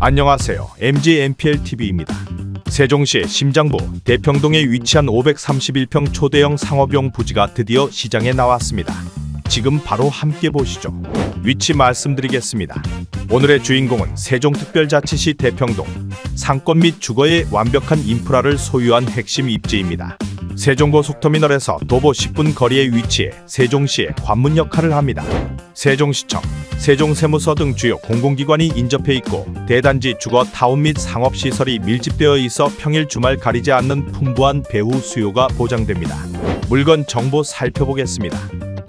안녕하세요. MG MPL TV입니다. 세종시의 심장부 대평동에 위치한 531평 초대형 상업용 부지가 드디어 시장에 나왔습니다. 지금 바로 함께 보시죠. 위치 말씀드리겠습니다. 오늘의 주인공은 세종특별자치시 대평동 상권 및 주거의 완벽한 인프라를 소유한 핵심 입지입니다. 세종고 속터미널에서 도보 10분 거리에 위치해 세종시의 관문 역할을 합니다. 세종시청, 세종세무서 등 주요 공공기관이 인접해 있고 대단지 주거 타운 및 상업시설이 밀집되어 있어 평일 주말 가리지 않는 풍부한 배후 수요가 보장됩니다. 물건 정보 살펴보겠습니다.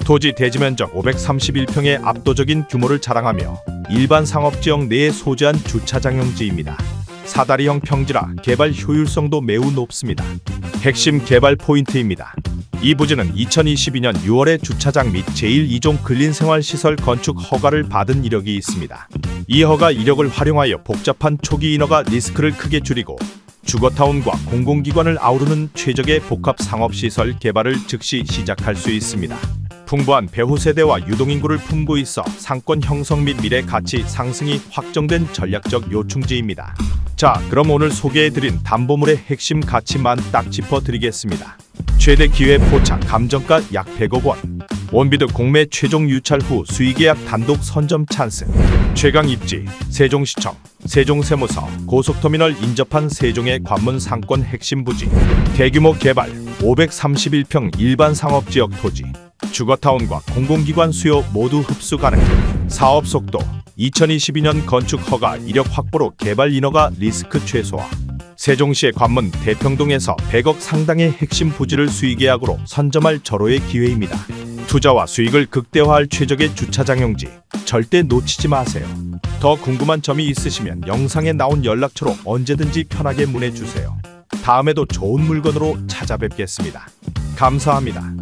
토지 대지 면적 531평의 압도적인 규모를 자랑하며 일반 상업지역 내에 소재한 주차장용지입니다. 사다리형 평지라 개발 효율성도 매우 높습니다. 핵심 개발 포인트입니다. 이 부지는 2022년 6월에 주차장 및 제1, 2종 근린생활시설 건축 허가를 받은 이력이 있습니다. 이 허가 이력을 활용하여 복잡한 초기 인허가 리스크를 크게 줄이고 주거타운과 공공기관을 아우르는 최적의 복합 상업시설 개발을 즉시 시작할 수 있습니다. 풍부한 배후 세대와 유동인구를 품고 있어 상권 형성 및 미래 가치 상승이 확정된 전략적 요충지입니다. 자, 그럼 오늘 소개해드린 담보물의 핵심 가치만 딱 짚어드리겠습니다. 최대 기회 포착 감정가 약 100억 원. 원비드 공매 최종 유찰 후 수의계약 단독 선점 찬스. 최강 입지 세종시청, 세종세무서, 고속터미널 인접한 세종의 관문 상권 핵심 부지. 대규모 개발 531평 일반 상업지역 토지. 주거타운과 공공기관 수요 모두 흡수 가능. 사업 속도 2022년 건축 허가 이력 확보로 개발 인허가 리스크 최소화. 세종시의 관문 대평동에서 100억 상당의 핵심 부지를 수의계약으로 선점할 절호의 기회입니다. 투자와 수익을 극대화할 최적의 주차장용지 절대 놓치지 마세요. 더 궁금한 점이 있으시면 영상에 나온 연락처로 언제든지 편하게 문의 주세요. 다음에도 좋은 물건으로 찾아뵙겠습니다. 감사합니다.